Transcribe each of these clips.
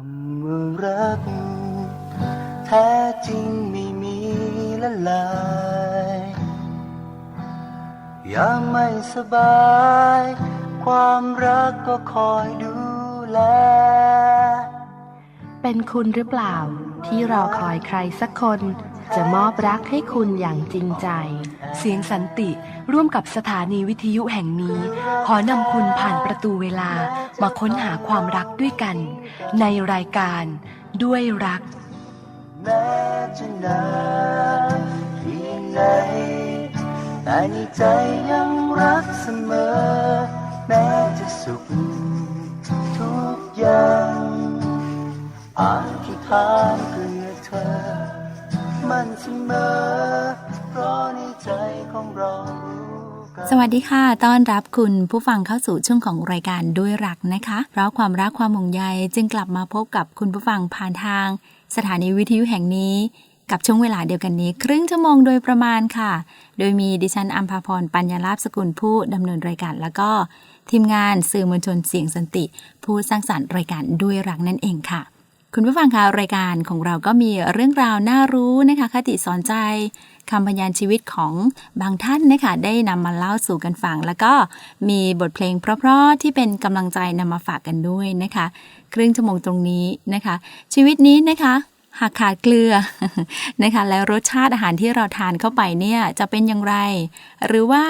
ำว่ารัก แท้จริงไม่มีละลายยามไม่สบาย ความรักก็คอยดูแล เป็นคุณหรือเปล่า ที่รอคอยใครสักคน จะมอบรักให้คุณอย่างจริงใจ เสียงสันติร่วมกับสถานีวิทยุแห่งนี้ ขอนำคุณผ่านประตูเวลามาค้นหาความรักด้วยกัน ในรายการด้วยรักแม้จะนานเพียงไหนแต่ในใจยังรักเสมอ แม้จะสุข สวัสดีค่ะ ต้อนรับคุณผู้ฟังเข้าสู่ช่วงของรายการด้วยรักนะคะ เพราะความรักความห่วงใยจึงกลับมาพบกับคุณผู้ฟังผ่านทาง สถานีวิทยุแห่งนี้ กับช่วงเวลาเดียวกันนี้ ครึ่งชั่วโมงโดยประมาณค่ะ โดยมีดิฉันอัมพาพรปัญญาลาภสกุลผู้ดำเนินรายการ แล้วก็ทีมงานสื่อมวลชนเสียงสันติ ผู้สร้างสรรค์รายการด้วยรักนั่นเองค่ะ คุณผู้ฟังคะรายการของเราก็มีเรื่องราวน่ารู้นะคะคติสอนใจคำพยานชีวิตของบางท่านนะคะได้นำมาเล่าสู่กันฟัง แล้วก็มีบทเพลงเพราะๆที่เป็นกำลังใจนำมาฝากกันด้วยนะคะ ครึ่งชั่วโมงตรงนี้นะคะ ชีวิตนี้นะคะ หากขาดเกลือนะคะแล้วรสชาติอาหารที่เราทานเข้าไปเนี่ยจะเป็นอย่างไร หรือว่า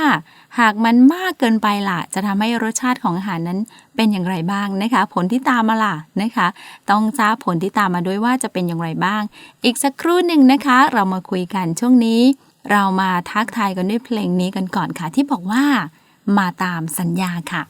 หากมันมากเกินไปล่ะ จะทำให้รสชาติของอาหารนั้นเป็นอย่างไรบ้างนะคะ ผลที่ตามมาล่ะนะคะ ต้องทราบผลที่ตามมาด้วยว่าจะเป็นอย่างไรบ้าง อีกสักครู่หนึ่งนะคะ เรามาคุยกันช่วงนี้ เรามาทักทายกันด้วยเพลงนี้กันก่อนค่ะ ที่บอกว่า มาตามสัญญาค่ะ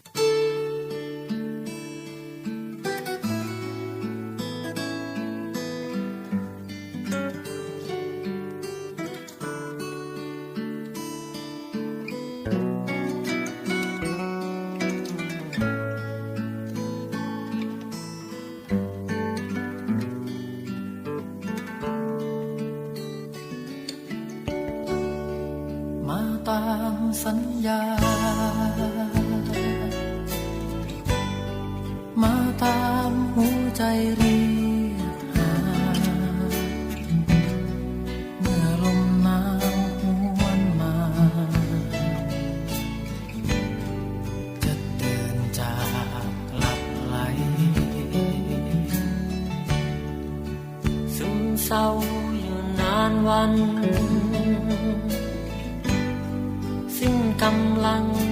ศร้าอยู่นานวัน สิ้นกำลังทั้ง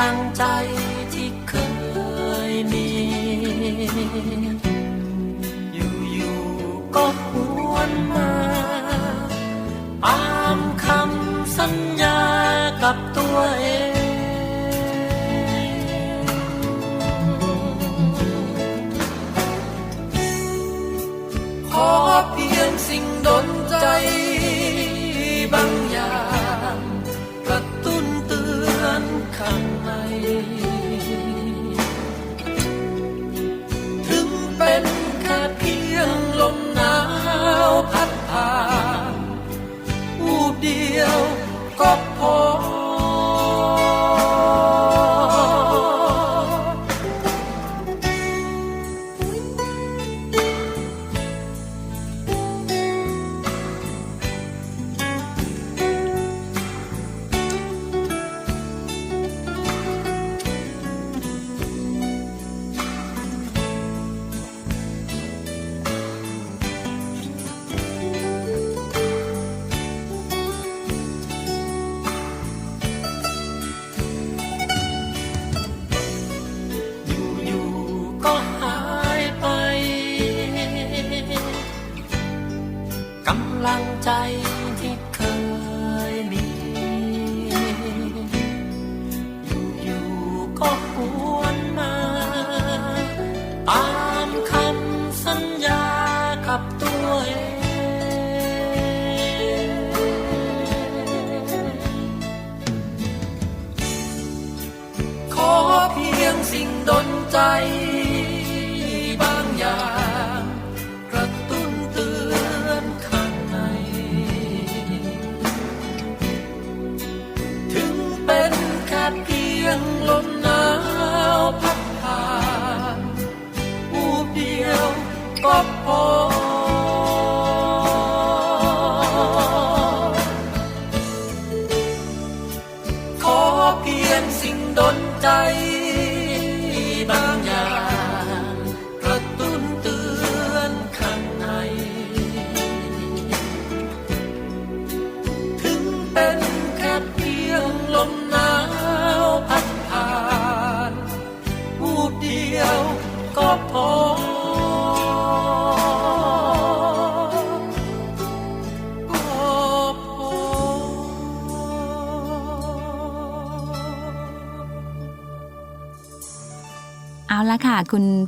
ำลังใจที่เคยมี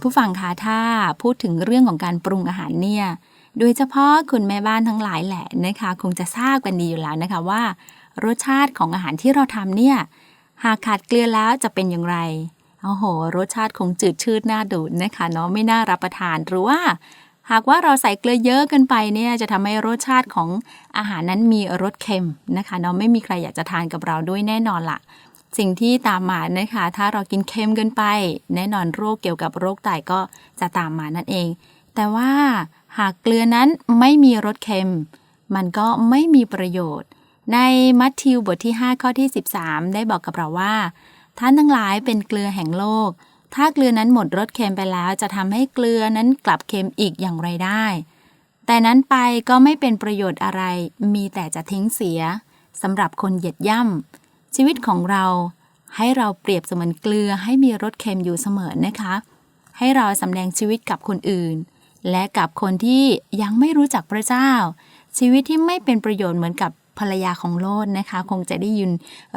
ผู้ฟังคะถ้าพูดถึงเรื่องของการปรุงอาหารเนี่ย โดยเฉพาะคุณแม่บ้านทั้งหลายแหละนะคะ คงจะทราบกันดีอยู่แล้วนะคะว่า รสชาติของอาหารที่เราทำเนี่ย หากขาดเกลือแล้วจะเป็นอย่างไรโอ้โห รสชาติคงจืดชืดน่าดูดนะคะเนาะไม่น่ารับประทานหรือว่า หากว่าเราใส่เกลือเยอะเกินไปเนี่ยจะทำให้รสชาติของอาหารนั้นมีรสเค็มนะคะเนาะไม่มีใครอยากจะทานกับเราด้วยแน่นอนละ สิ่งที่ตามมานะคะ ถ้าเรากินเค็มเกินไป แน่นอนโรคเกี่ยวกับโรคไตก็จะตามมานั่นเอง แต่ว่าหากเกลือนั้นไม่มีรสเค็ม มันก็ไม่มีประโยชน์ ในมัทธิวบทที่ 5 ข้อที่ 13 ได้บอกกับเราว่า ท่านทั้งหลายเป็นเกลือแห่งโลก ถ้าเกลือนั้นหมดรสเค็มไปแล้ว จะทำให้เกลือนั้นกลับเค็มอีกอย่างไรได้ แต่นั้นไปก็ไม่เป็นประโยชน์อะไร มีแต่จะทิ้งเสียสำหรับคนเหยียดย่ำ ชีวิตของเราให้เราเปรียบเสมือนเกลือให้มีรสเค็มอยู่เสมอนะคะ ให้เราสำแดงชีวิตกับคนอื่น และกับคนที่ยังไม่รู้จักพระเจ้า ชีวิตที่ไม่เป็นประโยชน์เหมือนกับภรรยาของโลดนะคะ คงจะได้ยิน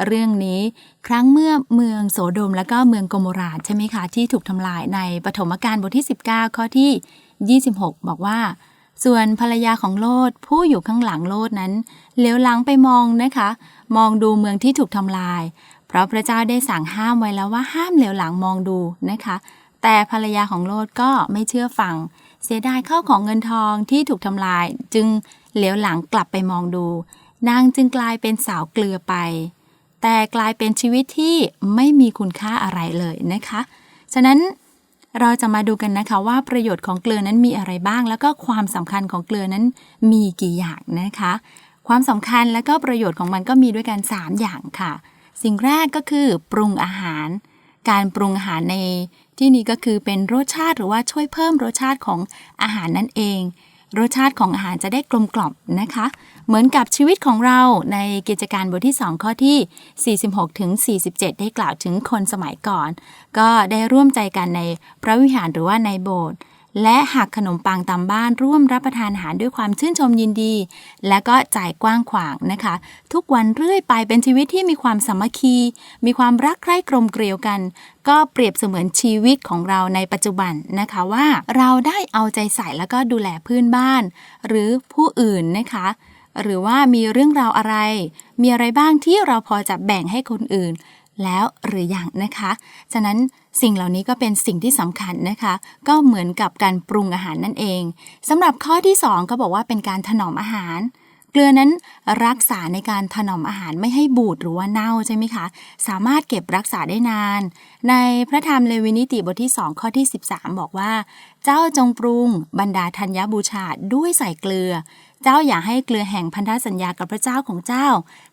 เรื่องนี้ ครั้งเมื่อเมืองโสโดมและก็เมืองโกโมราใช่ไหมคะ ที่ถูกทำลายในปฐมกาลบทที่ 19 ข้อที่ 26 บอกว่า ส่วนภรรยาของโลดผู้อยู่ข้างหลังโลดนั้นเลี้ยวหลังไปมองนะคะ มองดูเมืองที่ถูกทำลาย เพราะพระเจ้าได้สั่งห้ามไว้แล้วว่าห้ามเหลียวหลังมองดูนะคะ แต่ภรรยาของโลดก็ไม่เชื่อฟัง เสียดายเข้าของเงินทองที่ถูกทำลาย จึงเหลียวหลังกลับไปมองดู นางจึงกลายเป็นสาวเกลือไป แต่กลายเป็นชีวิตที่ไม่มีคุณค่าอะไรเลยนะคะ ฉะนั้น เราจะมาดูกันนะคะว่าประโยชน์ของเกลือนั้นมีอะไรบ้าง แล้วก็ความสำคัญของเกลือนั้นมีกี่อย่างนะคะ ความสำคัญและก็ประโยชน์ของมันก็มีด้วยกัน 3 อย่างค่ะ สิ่งแรกก็คือปรุงอาหาร การปรุงอาหารในที่นี้ก็คือเป็นรสชาติหรือว่าช่วยเพิ่มรสชาติของอาหารนั่นเอง รสชาติของอาหารจะได้กลมกล่อมนะคะ เหมือนกับชีวิตของเราในกิจการบทที่ 2 ข้อที่ 46 ถึง 47 ได้กล่าวถึงคนสมัยก่อน ก็ได้ร่วมใจกันในพระวิหารหรือว่าในโบสถ์ และหักขนมปังตามบ้านร่วมรับประทานอาหารด้วยความชื่นชมยินดี และก็จ่ายกว้างขวางนะคะ ทุกวันเรื่อยไปเป็นชีวิตที่มีความสามัคคี มีความรักใคร่กลมเกลียวกัน ก็เปรียบเสมือนชีวิตของเราในปัจจุบันนะคะว่าเราได้เอาใจใส่แล้วก็ดูแลเพื่อนบ้าน หรือผู้อื่นนะคะหรือว่ามีเรื่องราวอะไร มีอะไรบ้างที่เราพอจะแบ่งให้คนอื่น แล้วหรืออยังนะคะ ฉะนั้น สิ่งเหล่านี้ก็เป็นสิ่งที่สำคัญนะคะ ก็เหมือนกับการปรุงอาหารนั่นเองสำหรับข้อที่2ก็บอกว่าเป็นการถนอมอาหาร เกลือนั้นรักษาในการถนอมอาหารไม่ให้บูดหรือว่าเน่าใช่ไหมคะ สามารถเก็บรักษาได้นาน ในพระธรรมเลวินิติบทที่ 2 ข้อที่ 13 บอกว่า เจ้าจงปรุงบรรดาธัญญบูชาด้วยใส่เกลือเจ้าอย่าให้เกลือแห่งพันธสัญญากับพระเจ้าของเจ้า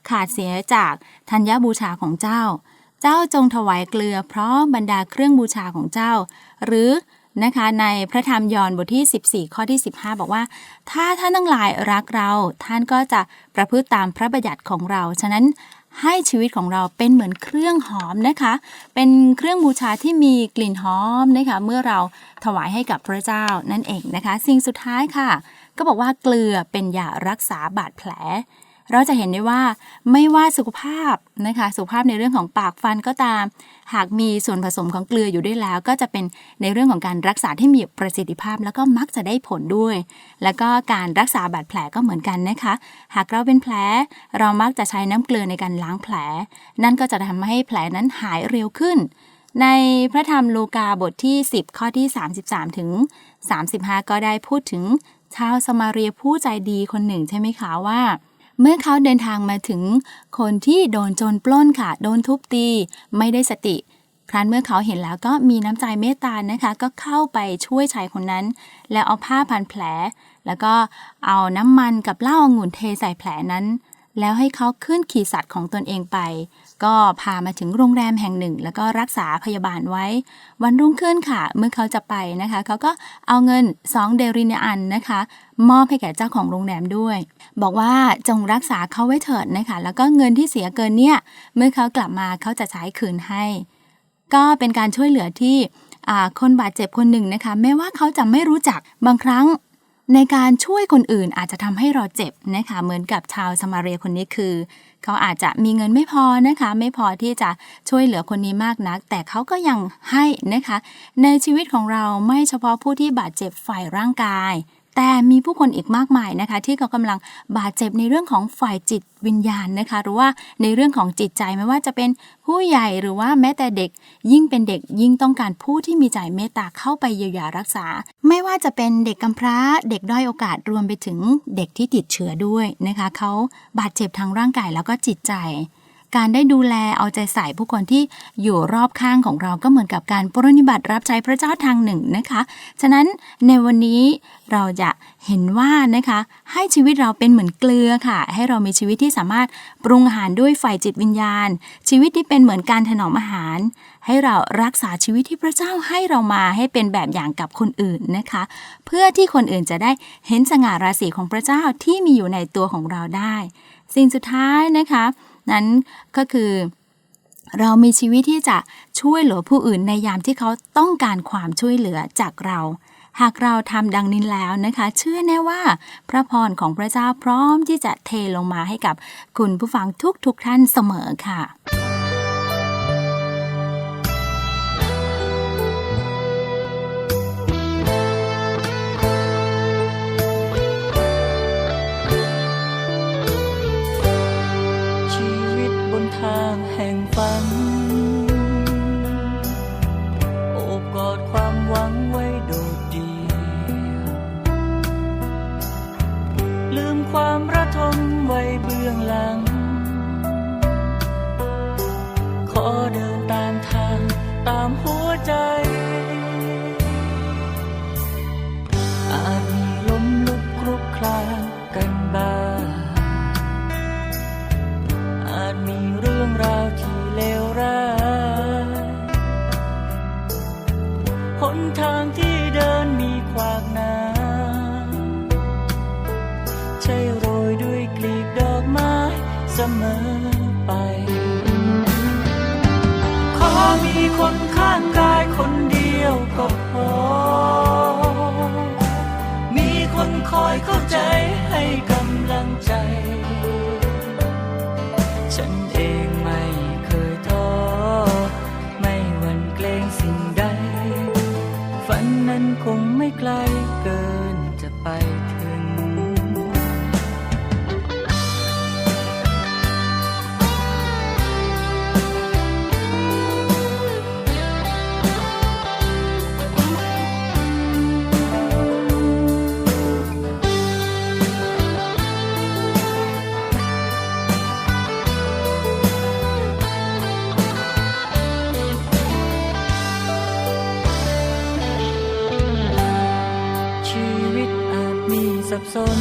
ขาดเสียจากธัญบูชาของเจ้า เจ้าจงถวายเกลือเพราะบรรดาเครื่องบูชาของเจ้า หรือนะคะในพระธรรมยอห์นบทที่ 14 ข้อที่ 15 บอกว่า ถ้าท่านทั้งหลายรักเรา ท่านก็จะประพฤติตามพระบัญญัติของเรา ฉะนั้นให้ชีวิตของเราเป็นเหมือนเครื่องหอมนะคะ เป็นเครื่องบูชาที่มีกลิ่นหอมนะคะเมื่อเราถวายให้กับพระเจ้านั่นเองนะคะ สิ่งสุดท้ายค่ะ ก็บอกว่าเกลือเป็นยารักษาบาดแผล เราจะเห็นได้ว่าไม่ว่าสุขภาพนะคะสุขภาพในเรื่องของปากฟันก็ตาม หากมีส่วนผสมของเกลืออยู่ด้วยแล้ว ก็จะเป็นในเรื่องของการรักษาที่มีประสิทธิภาพ แล้วก็มักจะได้ผลด้วย แล้วก็การรักษาบาดแผลก็เหมือนกันนะคะ หากเราเป็นแผล เรามักจะใช้น้ำเกลือในการล้างแผล นั่นก็จะทำให้แผลนั้นหายเร็วขึ้น ในพระธรรมลูกาบทที่ 10 ข้อที่ 33 ถึง 35 ก็ได้พูดถึงชาวสมาเรียผู้ใจดีคนหนึ่งใช่ไหมคะว่า เมื่อเขาเดินทางมาถึง คนที่โดนโจรปล้นค่ะ โดนทุบตี ไม่ได้สติครั้นเมื่อเขาเห็นแล้วก็มีน้ำใจเมตตานะคะ ก็เข้าไปช่วยชายคนนั้น แล้วเอาผ้าพันแผล แล้วก็เอาน้ำมันกับเหล้าองุ่นเทใส่แผลนั้น แล้วให้เขาขึ้นขี่สัตว์ของตนเองไป ก็พามาถึงโรงแรมแห่งหนึ่ง แล้วก็รักษาพยาบาลไว้ วันรุ่งขึ้นค่ะ เมื่อเขาจะไปนะคะ เขาก็เอาเงิน 2 เดรินอันนะคะ มอบให้แก่เจ้าของโรงแรมด้วย บอกว่าจงรักษาเขาไว้เถิดนะคะ แล้วก็เงินที่เสียเกินเนี่ยเมื่อเขากลับมาเขาจะใช้คืนให้ ก็เป็นการช่วยเหลือที่คนบาดเจ็บคนหนึ่งนะคะ แม้ว่าเขาจะไม่รู้จักบางครั้งในการช่วยคนอื่นอาจจะทำให้เราเจ็บนะคะ เหมือนกับชาวสมาเรียคนนี้คือ เขาอาจจะมีเงินไม่พอนะคะ ไม่พอที่จะช่วยเหลือคนนี้มากนัก แต่เขาก็ยังให้นะคะ ในชีวิตของเราไม่เฉพาะผู้ที่บาดเจ็บฝ่ายร่างกาย แต่มีผู้คนอีกมากมายนะคะ ที่เขากำลังบาดเจ็บในเรื่องของฝ่ายจิตวิญญาณนะคะ หรือว่าในเรื่องของจิตใจไม่ว่าจะเป็นผู้ใหญ่หรือว่าแม้แต่เด็ก ยิ่งเป็นเด็กยิ่งต้องการผู้ที่มีใจเมตตาเข้าไปเยียวยารักษา ไม่ว่าจะเป็นเด็กกำพร้า เด็กด้อยโอกาสรวมไปถึงเด็กที่ติดเชื้อด้วยนะคะเขาบาดเจ็บทางร่างกายแล้วก็จิตใจ การได้ดูแลเอาใจใส่ผู้คนที่อยู่รอบข้างของเราก็เหมือนกับการปรนนิบัติรับใช้พระเจ้าทางหนึ่งนะคะ ฉะนั้นในวันนี้เราจะเห็นว่านะคะ ให้ชีวิตเราเป็นเหมือนเกลือค่ะ ให้เรามีชีวิตที่สามารถปรุงอาหารด้วยฝ่ายจิตวิญญาณ ชีวิตที่เป็นเหมือนการถนอมอาหาร ให้เรารักษาชีวิตที่พระเจ้าให้เรามาให้เป็นแบบอย่างกับคนอื่นนะคะ เพื่อที่คนอื่นจะได้เห็นสง่าราศีของพระเจ้าที่มีอยู่ในตัวของเราได้ สิ่งสุดท้ายนะคะ นั้นก็คือ เรามีชีวิตที่จะช่วยเหลือผู้อื่นในยามที่เขาต้องการความช่วยเหลือจากเรา หากเราทำดังนี้แล้วนะคะ เชื่อแน่ว่า พระพรของพระเจ้าพร้อมที่จะเทลงมาให้กับคุณผู้ฟังทุกๆทท่านเสมอค่ะ ทางที่เดินมีขวากหน้ำใช่โรยด้วยกลีบดอกไม้เสมอไป ขอมีคนข้างกายคนเดียวก็พอ มีคนคอยเข้าใจให้กำ สับน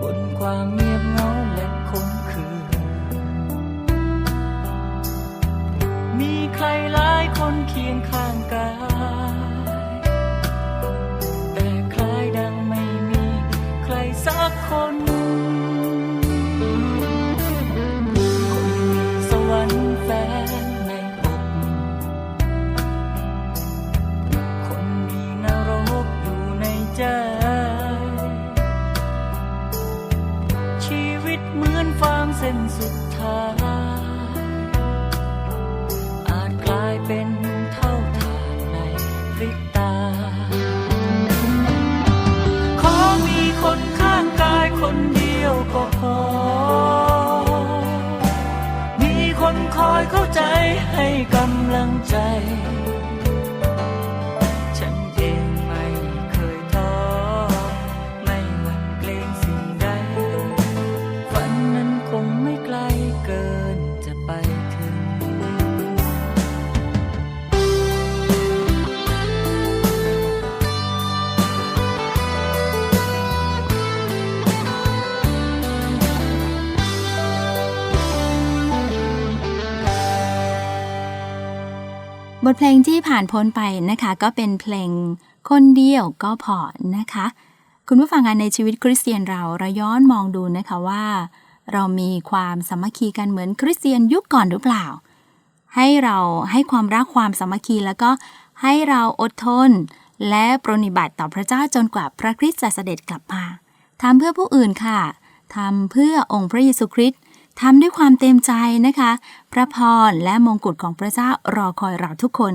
บนความเงียบเงาและคมคืน มีใครหลายคนเคียงข้างกายแต่คล้ายดังไม่มีใครสักคน บทเพลงที่ผ่านพ้นไปนะคะ ก็เป็นเพลงคนเดียวก็พอนะคะ คุณผู้ฟังงานในชีวิตคริสเตียนเราเราย้อนมองดูนะคะว่า เรามีความสามัคคีกันเหมือนคริสเตียนยุคก่อนหรือเปล่า ให้เราให้ความรักความสามัคคีแล้วก็ให้เราอดทน และปรนนิบัติต่อพระเจ้าจนกว่าพระคริสต์จะเสด็จกลับมาทำเพื่อผู้อื่นค่ะทำเพื่อองค์พระเยซูคริสต์ ทำด้วยความเต็มใจนะคะ พระพรและมงกุฎของพระเจ้ารอคอยเราทุกคน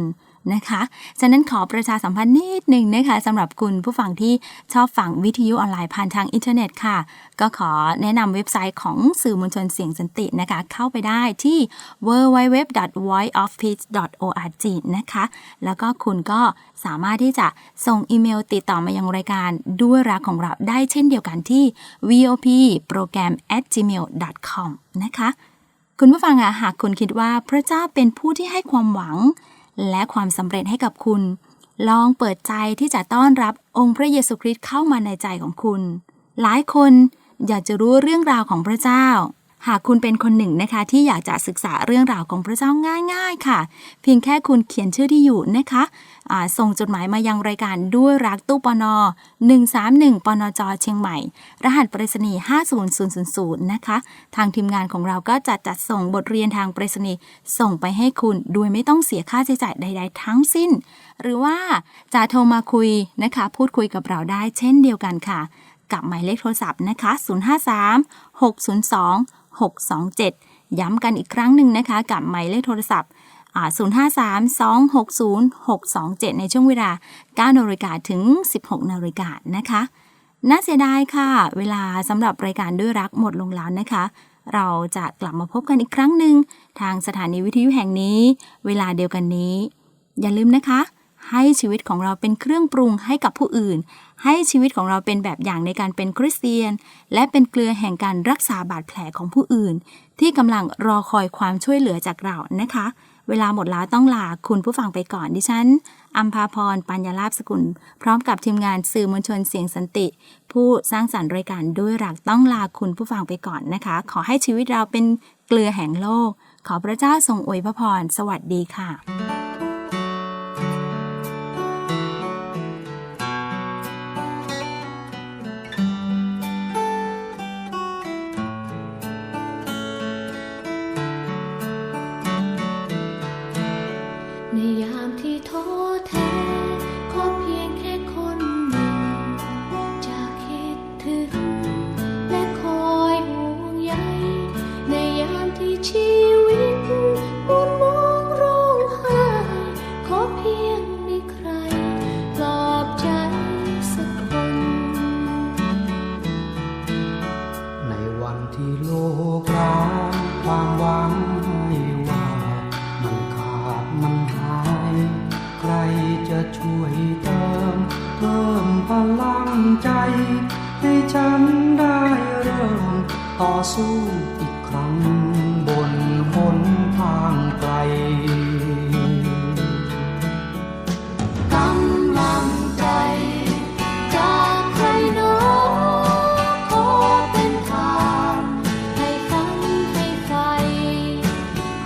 นะคะฉะนั้นขอประชาสัมพันธ์นิดหนึ่งนะคะสำหรับคุณผู้ฟังที่ชอบฟังวิทยุออนไลน์ผ่านทางอินเทอร์เน็ตค่ะ ก็ขอแนะนำเว็บไซต์ของสื่อมวลชนเสียงสันตินะคะ เข้าไปได้ที่ www.voiceofpeace.org นะคะ แล้วก็คุณก็สามารถที่จะส่งอีเมลติดต่อมายังรายการด้วยรักของเราได้เช่นเดียวกันที่ vop program at gmail com นะคะ คุณผู้ฟังอะหากคุณคิดว่าพระเจ้าเป็นผู้ที่ให้ความหวัง และความสำเร็จให้กับคุณ ลองเปิดใจที่จะต้อนรับองค์พระเยซูคริสต์เข้ามาในใจของคุณ หลายคนอยากจะรู้เรื่องราวของพระเจ้า หากคุณเป็นคนหนึ่งนะคะที่อยากจะศึกษาเรื่องราวของพระเจ้าง่าย ๆ ค่ะ เพียงแค่คุณเขียนชื่อที่อยู่นะคะส่งจดหมายมายังรายการด้วยรักตู้ปน131ปนจเชียงใหม่ รหัสไปรษณีย์50000 นะคะ ทางทีมงานของเราก็จะจัดส่งบทเรียนทางไปรษณีย์ส่งไปให้คุณโดยไม่ต้องเสียค่าใช้จ่ายใด ๆ ทั้งสิ้น หรือว่าจะโทรมาคุยนะคะ พูดคุยกับเราได้เช่นเดียวกันค่ะ กับหมายเลขโทรศัพท์นะคะ 053 602 627 ย้ำกันอีกครั้งหนึ่งนะคะ กับหมายเลขโทรศัพท์อ่า053-260-627 ในช่วงเวลา 9นาฬิกาถึง 16นาฬิกานะคะ น่าเสียดายค่ะ เวลาสำหรับรายการด้วยรักหมดลงแล้วนะคะ เราจะกลับมาพบกันอีกครั้งหนึ่งทางสถานีวิทยุแห่งนี้ เวลาเดียวกันนี้ อย่าลืมนะคะ ให้ชีวิตของเราเป็นเครื่องปรุงให้กับผู้อื่น ให้ชีวิตของเราเป็นแบบอย่างในการเป็นคริสเตียน และเป็นเกลือแห่งการรักษาบาดแผลของผู้อื่น ที่กำลังรอคอยความช่วยเหลือจากเรานะคะ เวลาหมดแล้วต้องลาคุณผู้ฟังไปก่อนดิฉันอัมพาพร ปัญญาลาภสกุล พร้อมกับทีมงานสื่อมวลชนเสียงสันติ ผู้สร้างสรรค์รายการด้วยรักต้องลาคุณผู้ฟังไปก่อนนะคะ ขอให้ชีวิตเราเป็นเกลือแห่งโลก ขอพระเจ้าทรงอวยพระพร สวัสดีค่ะ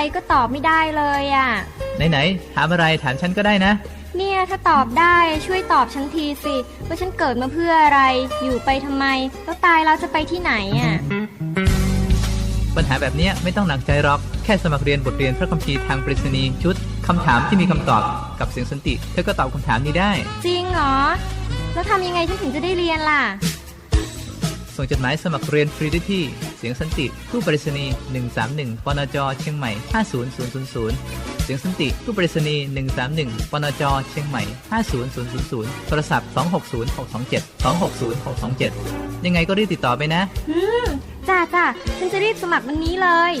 รก็ตอบไม่ได้เลยอะ่ะ ไหนๆถามอะไรถามฉันก็ได้นะ เนี่ยถ้าตอบได้ช่วยตอบฉันทีสิ ว่าฉันเกิดมาเพื่ออะไรอยู่ไปทำไม แล้วตายแล้วจะไปที่ไหนอะ่ะ ปัญหาแบบเนี้ยไม่ต้องหนักใจหรอก แค่สมัครเรียนบทเรียนพระคัมภีร์ทางปริศนีย์ชุดคำถามที่มีคำตอบกับเสียงสันติ เธอก็ตอบคำถามนี้ได้ จริงเหรอ แล้วทำยังไงฉันถึงจะได้เรียนล่ะ ส่งจดหมายสมัครเรียนฟรีได้ที่ เสียงสันติ ตู้ปริศนีย์131 ปนจ เชียงใหม่ 50000 เสียงสันติ ตู้ปริศนีย์131 ปนจ เชียงใหม่ 50000 โทรศัพท์ 260 627 260 627 ยังไงก็รีบติดต่อไปนะจ้าจ้าฉันจะรีบสมัครวันนี้เลย